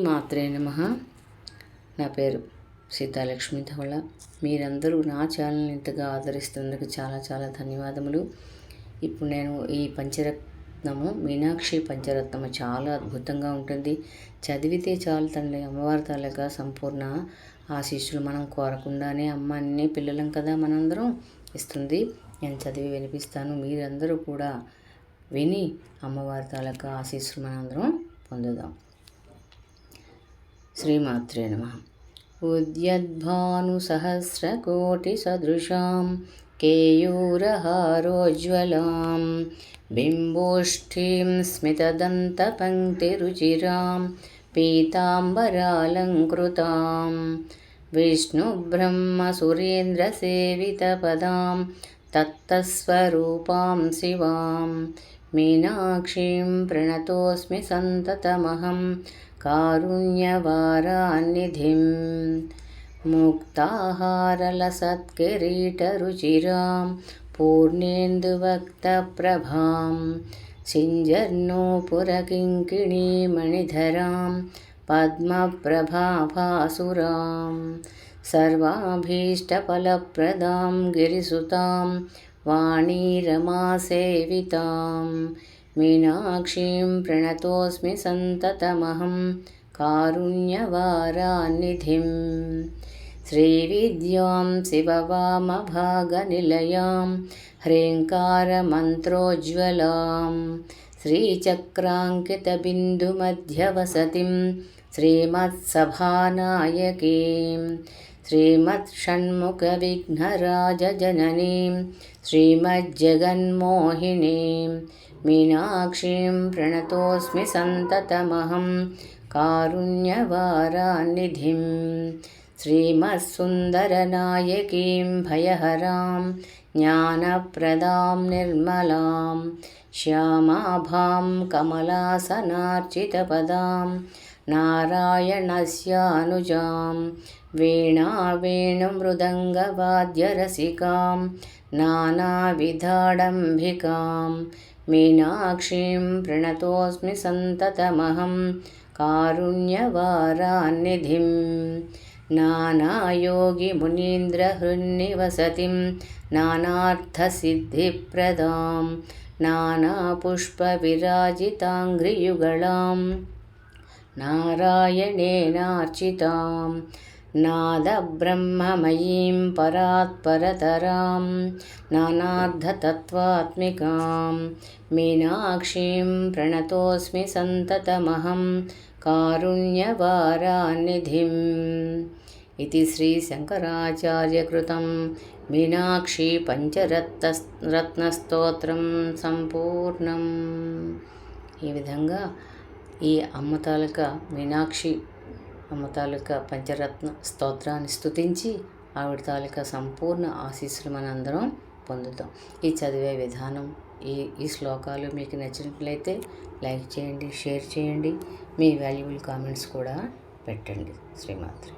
మాత్రే నమ. నా పేరు సీతాలక్ష్మి ధవళ. మీరందరూ నా ఛానల్ ఇంతగా ఆదరిస్తున్నందుకు చాలా చాలా ధన్యవాదములు. ఇప్పుడు నేను ఈ పంచరత్నము మీనాక్షి పంచరత్నము చాలా అద్భుతంగా ఉంటుంది. చదివితే చాలు తండ్రి అమ్మవారి తాలూకా సంపూర్ణ ఆశీస్సులు మనం కోరకుండానే అమ్మ అన్ని పిల్లలం కదా మనందరం ఇస్తుంది. నేను చదివి వినిపిస్తాను. మీరందరూ కూడా విని అమ్మవారి తాలూకా ఆశీస్సులు మనందరం పొందుదాం. శ్రీమాత్రే నమ उद्यद्भानुसहस्रकोटिसदृशां केयूरहारोज्ज्वलां बिम्बोष्ठीं स्मितदन्तपङ्क्तिरुचिरां पीताम्बरालङ्कृतां विष्णुब्रह्मसुरेन्द्रसेवितपदां तत्तस्वरूपां शिवां मीनाक्षीं प्रणतोऽस्मि सन्ततमहं कारुण्यवारान्निधिं मुक्ताहारलसत्किरीटरुचिरां पूर्णेन्दुवक्तप्रभां सिञ्जर्नूपुरकिङ्किणीमणिधरां पद्मप्रभाभासुरां सर्वाभीष्टफलप्रदां गिरिसुतां वाणीरमासेवितां मीनाक्षीं प्रणतोऽस्मि सन्ततमहं कारुण्यवारान्निधिं श्रीविद्यां शिववामभागनिलयां ह्रीङ्कारमन्त्रोज्ज्वलां श्रीचक्राङ्कितबिन्दुमध्यवसतिं श्रीमत्सभानायकीं श्रीमत्षण्मुखविघ्नराजजननीं श्रीमज्जगन्मोहिनीं मीनाक्षीं प्रणतोऽस्मि सन्ततमहं कारुण्यवारान्निधिं श्रीमत्सुन्दरनायकीं भयहरां ज्ञानप्रदां निर्मलां श्यामाभां कमलासनार्चितपदां नारायणस्यानुजां वीणावेणुमृदङ्गवाद्यरसिकां नानाविधाडम्बिकां मीनाक्षीं प्रणतोऽस्मि सन्ततमहं कारुण्यवारान्निधिं नानायोगिमुनीन्द्रहृन्निवसतिं नानार्थसिद्धिप्रदां नानापुष्पविराजिताङ्घ्रियुगळां नारायणेनार्चितां नादब्रह्ममयीं परात्परतरां नानार्धतत्त्वात्मिकां मीनाक्षीं प्रणतोऽस्मि सन्ततमहं कारुण्यवारान्निधिम् इति श्रीशङ्कराचार्यकृतं मीनाक्षी పంచరత్న రత్నస్తోత్రం సంపూర్ణం ఈ విధంగా ఈ అమ్మ తాలూకా మీనాక్షి అమ్మ తాలూకా పంచరత్న స్తోత్రాన్ని స్తుతించి ఆవిడ తాలూకా సంపూర్ణ ఆశీస్సులు మనందరం పొందుతాం. ఈ చదివే విధానం ఈ ఈ శ్లోకాలు మీకు నచ్చినట్లయితే లైక్ చేయండి షేర్ చేయండి. మీ వాల్యుబుల్ కామెంట్స్ కూడా పెట్టండి శ్రీమాత్రి.